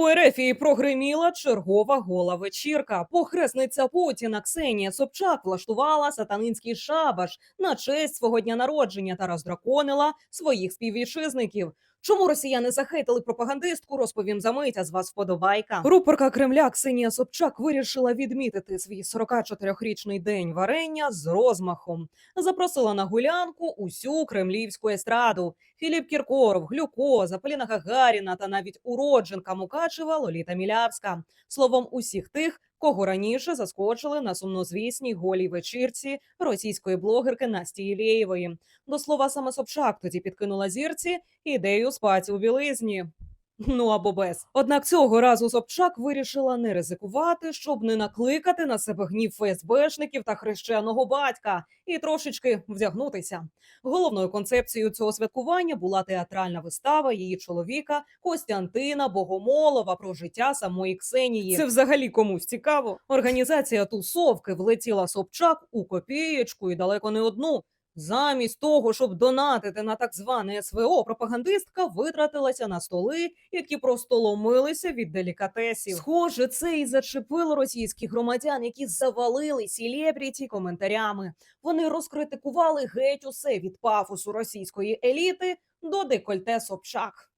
У Ерефії прогриміла чергова гола вечірка. Похресниця Путіна Ксенія Собчак влаштувала сатанинський шабаш на честь свого дня народження та роздраконила своїх співвітчизників. Чому росіяни захейтили пропагандистку? Розповім за мить, а з вас вподобайка. Рупорка Кремля Ксенія Собчак вирішила відмітити свій 44-річний день варення з розмахом. Запросила на гулянку усю кремлівську естраду. Філіп Кіркоров, Глюкоза, Поліна Гагаріна та навіть уродженка Мукачева Лоліта Мілявська. Словом, усіх тих, кого раніше заскочили на сумнозвісній голій вечірці російської блогерки Насті Ілєєвої. До слова, саме Собчак тоді підкинула зірці ідею спати у білизні. Ну або без. Однак цього разу Собчак вирішила не ризикувати, щоб не накликати на себе гнів ФСБшників та хрещеного батька і трошечки вдягнутися. Головною концепцією цього святкування була театральна вистава її чоловіка Костянтина Богомолова про життя самої Ксенії. Це взагалі комусь цікаво. Організація тусовки влетіла Собчак у копієчку і далеко не одну. Замість того, щоб донатити на так зване СВО, пропагандистка витратилася на столи, які просто ломилися від делікатесів. Схоже, це і зачепило російських громадян, які завалили селебріті коментарями. Вони розкритикували геть усе від пафосу російської еліти до декольте Собчак.